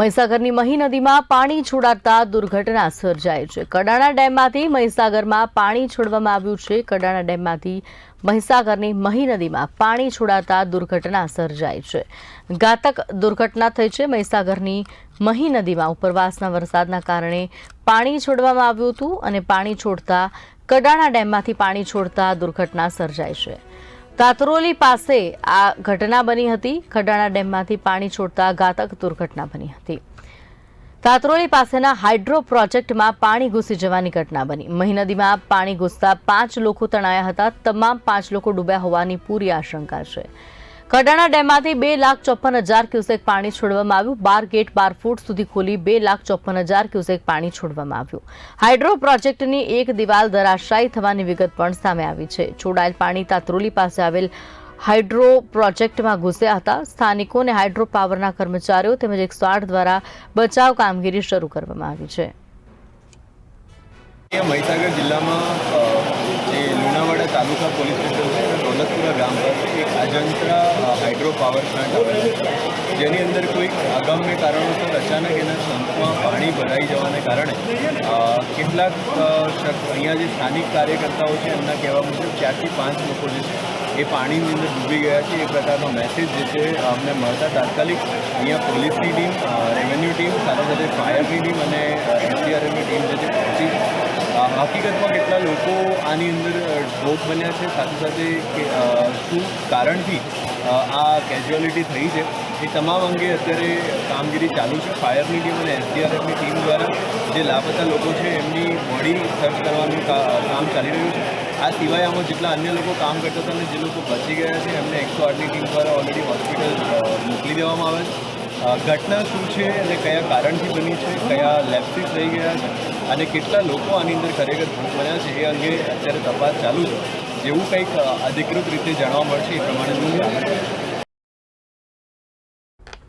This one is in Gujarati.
મહીસાગરની મહી નદીમાં પાણી છોડાતા દુર્ઘટના સર્જાઈ છે. કડાણા ડેમમાંથી મહીસાગરમાં પાણી છોડવામાં આવ્યું છે. કડાણા ડેમમાંથી મહીસાગરની મહી નદીમાં પાણી છોડાતા દુર્ઘટના સર્જાઈ છે. ઘાતક દુર્ઘટના થઈ છે. મહીસાગરની મહી નદીમાં ઉપરવાસના વરસાદના કારણે પાણી છોડવામાં આવ્યું હતું અને પાણી છોડતા કડાણા ડેમમાંથી પાણી છોડતા દુર્ઘટના સર્જાઈ છે. તાતરોલી પાસે આ ઘટના બની હતી. ખડાણા ડેમમાંથી પાણી છોડતા ઘાતક દુર્ઘટના બની હતી. કાતરોલી પાસેના હાઇડ્રો પ્રોજેક્ટમાં પાણી ઘૂસી જવાની ઘટના બની. મહી નદીમાં પાણી ઘૂસતા પાંચ લોકો તણાયા હતા. તમામ પાંચ લોકો ડૂબ્યા હોવાની પૂરી આશંકા છે. કડાણા ડેમમાંથી બે લાખ ચોપન હજાર ક્યુસેક પાણી છોડવામાં આવ્યું. બાર ગેટ બાર ફૂટ સુધી ખોલી બે લાખ ચોપન હજાર ક્યુસેક પાણી છોડવામાં આવ્યું. હાઇડ્રો પ્રોજેક્ટની એક દિવાલ ધરાશાયી થવાની વિગત પણ સામે આવી છે. છોડાયેલ પાણી તાત્રોલી પાસે આવેલ હાઇડ્રો પ્રોજેક્ટમાં ઘૂસ્યા હતા. સ્થાનિકોને હાઇડ્રો પાવરના કર્મચારીઓ તેમજ એકસો આઠ દ્વારા બચાવ કામગીરી શરૂ કરવામાં આવી છે. મહીસાગર જિલ્લામાં જે લુણાવાડા તાલુકા પોલીસ સ્ટેશન છે દોલતપુરા ગામ પર એક અજંત્રા હાઇડ્રો પાવર પ્લાન્ટ આવેલો જેની અંદર કોઈક અગમ્ય કારણોસર અચાનક એના સંપમાં પાણી ભરાઈ જવાને કારણે કેટલાક અહીંયા જે સ્થાનિક કાર્યકર્તાઓ છે, એમના કહેવા મુજબ ચારથી પાંચ લોકો જે છે, એ પાણીની અંદર ડૂબી ગયા છે. એ પ્રકારનો મેસેજ જે છે, અમને મળતા તાત્કાલિક અહીંયા પોલીસની ટીમ રેવન્યુ ટીમ, સાથે સાથે ફાયરની ટીમ અને એનસીઆરએફની ટીમ જે છે, પહોંચી. હકીકતમાં કેટલા લોકો આની અંદર ડ્રોપ બન્યા છે. સાથે સાથે કે શું કારણથી આ કેઝ્યુઅલિટી થઈ છે એ તમામ અંગે અત્યારે કામગીરી ચાલુ છે. ફાયરની ટીમ અને એસડીઆરએફની ટીમ દ્વારા જે લાપતા લોકો છે, એમની બોડી સર્ચ કરવાનું કામ ચાલી રહ્યું છે. આ સિવાય આમાં જેટલા અન્ય લોકો કામ કરતા હતા અને જે લોકો બચી ગયા છે, એમને એકસો આઠની ટીમ દ્વારા ઓલરેડી હોસ્પિટલ મોકલી દેવામાં આવે છે. ઘટના શું છે અને કયા કારણથી બની છે, કયા લેપ્સિસ થઈ ગયા છે અને કેટલા લોકો આની અંદર ખરેખર ભૂખ બન્યા છે એ અંગે અત્યારે તપાસ ચાલુ છે. જેવું કંઈક અધિકૃત રીતે જાણવા મળશે એ પ્રમાણે હું